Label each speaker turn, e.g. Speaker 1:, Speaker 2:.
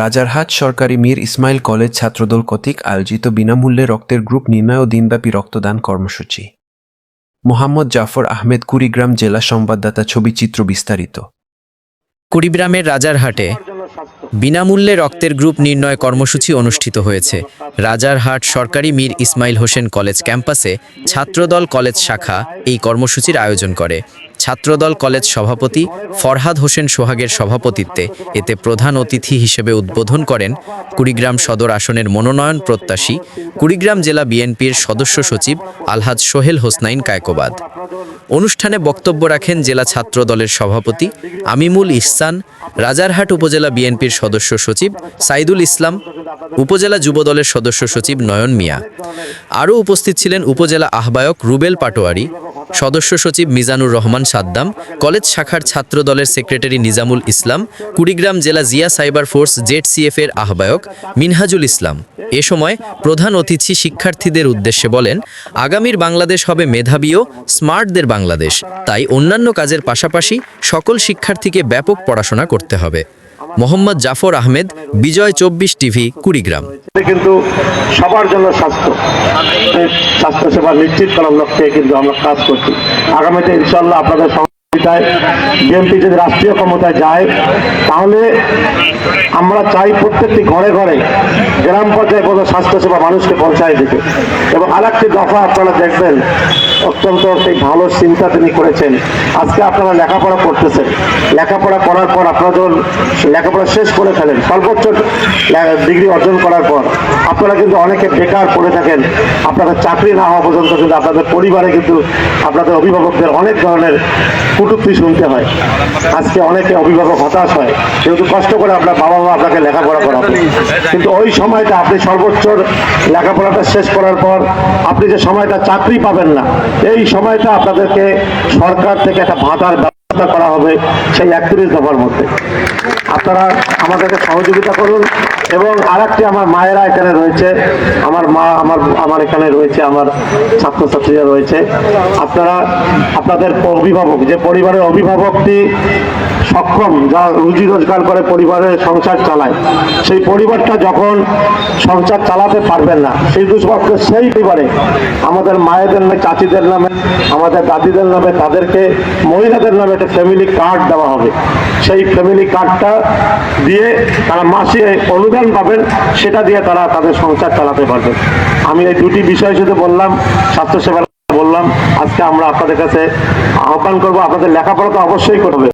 Speaker 1: রাজারহাট সরকারি মীর ইসমাইল কলেজ ছাত্রদল কর্তৃক আয়োজিত বিনামূল্যে রক্তের গ্রুপ নির্ণয় ও দিনব্যাপী রক্তদান কর্মসূচি। মোহাম্মদ জাফর আহমেদ কুড়িগ্রাম জেলা সংবাদদাতা ছবি চিত্র বিস্তারিত।
Speaker 2: কুড়িগ্রামের রাজারহাটে বিনামূল্যে রক্তের গ্রুপ নির্ণয় কর্মসূচি অনুষ্ঠিত হয়েছে। রাজারহাট সরকারি মীর ইসমাইল হোসেন কলেজ ক্যাম্পাসে ছাত্রদল কলেজ শাখা এই কর্মসূচির আয়োজন করে। ছাত্রদল কলেজ সভাপতি ফরহাদ হোসেন সোহাগের সভাপতিত্বে এতে প্রধান অতিথি হিসেবে উদ্বোধন করেন কুড়িগ্রাম সদর আসনের মনোনয়ন প্রত্যাশী, কুড়িগ্রাম জেলা বিএনপির সদস্য সচিব আলহাজ সোহেল হোসনাইন কায়কোবাদ। অনুষ্ঠানে বক্তব্য রাখেন জেলা ছাত্র দলের সভাপতি আমিমুল ইহসান, রাজারহাট উপজেলা বিএনপির সদস্য সচিব সাইদুল ইসলাম, উপজেলা যুব দলের সদস্য সচিব নয়ন মিয়া। আরও উপস্থিত ছিলেন উপজেলা আহ্বায়ক রুবেল পাটোয়ারি, সদস্য সচিব মিজানুর রহমান সাদ্দাম, কলেজ শাখার ছাত্র দলের সেক্রেটারি নিজামুল ইসলাম, কুড়িগ্রাম জেলা Zia cyber force Z CF এর আহ্বায়ক মিনহাজুল ইসলাম। এ সময় প্রধান অতিথি শিক্ষার্থীদের উদ্দেশ্যে বলেন, আগামীর বাংলাদেশ হবে মেধাবী ও স্মার্টদের বাংলাদেশ। তাই অন্যান্য কাজের পাশাপাশি সকল শিক্ষার্থীকে ব্যাপক পড়াশোনা করতে হবে। মোহাম্মদ জাফর আহমেদ, বিজয় চব্বিশ টিভি, কুড়িগ্রাম।
Speaker 3: কিন্তু সবার জন্য স্বাস্থ্য। স্বাস্থ্যসেবা স্বাস্থ্য সেবা নিশ্চিত করার লক্ষ্যে কিন্তু আমরা কাজ করছি। আগামীতে ইনশাল্লাহ আপনাদের সহযোগিতায় বিএনপি যদি রাষ্ট্রীয় ক্ষমতায় যায়, তাহলে আমরা চাই প্রত্যেকটি ঘরে ঘরে, গ্রাম পর্যায়ে কোনো স্বাস্থ্য সেবা মানুষকে পৌঁছায় দিতে। এবং আরেকটি দফা আপনারা দেখবেন, অত্যন্ত এই ভালো চিন্তা তিনি করেছেন। আজকে আপনারা লেখাপড়া করতেছেন। লেখাপড়া করার পর আপনারা যখন লেখাপড়া শেষ করে ফেলেন, সর্বোচ্চ ডিগ্রি অর্জন করার পর, আপনারা কিন্তু অনেকে বেকার পড়ে থাকেন। আপনাদের চাকরি না হওয়া পর্যন্ত কিন্তু আপনাদের পরিবারে কিন্তু আপনাদের অভিভাবকদের অনেক ধরনের কুটুক্তি শুনতে হয়। আজকে অনেকে অভিভাবক হতাশ হয়। যেহেতু কষ্ট করে আপনার বাবা মা আপনাকে লেখাপড়া করাবে কিন্তু ওই সময়টা আপনি সর্বোচ্চ লেখাপড়াটা শেষ করার পর আপনি যে সময়টা চাকরি পাবেন না, এই সময়টা আপনাদেরকে সরকার থেকে একটা ভাতার ব্যবস্থা করা হবে সেই একত্রিশ দফার মধ্যে। আপনারা আমাদেরকে সহযোগিতা করুন। এবং আরেকটি আমার মায়েরা এখানে রয়েছে, আমার মা, আমার আমার এখানে রয়েছে, আমার ছাত্রছাত্রীরা রয়েছে। আপনারা, আপনাদের অভিভাবক, যে পরিবারের অভিভাবকটি সক্ষম, যা রুজি রোজগার করে পরিবারের সংসার চালায়, সেই পরিবারটা যখন সংসার চালাতে পারবেন না, সেই দুষ্পক্ষ সেই পরিবারে আমাদের মায়েদের নামে, চাচিদের নামে, আমাদের দাদিদের নামে, তাদেরকে, মহিলাদের নামে একটা ফ্যামিলি কার্ড দেওয়া হবে। সেই ফ্যামিলি কার্ডটা দিয়ে তারা মাসে অনুদান পাবেন, সেটা দিয়ে তারা তাদের সংসার চালাতে পারবেন আমি এই দুটি বিষয় শুধু বললাম, স্বাস্থ্যসেবা বললাম, আজকে আমরা আপনাদের কাছে আহ্বান করব, আপনাদের লেখাপড়া তো অবশ্যই করবে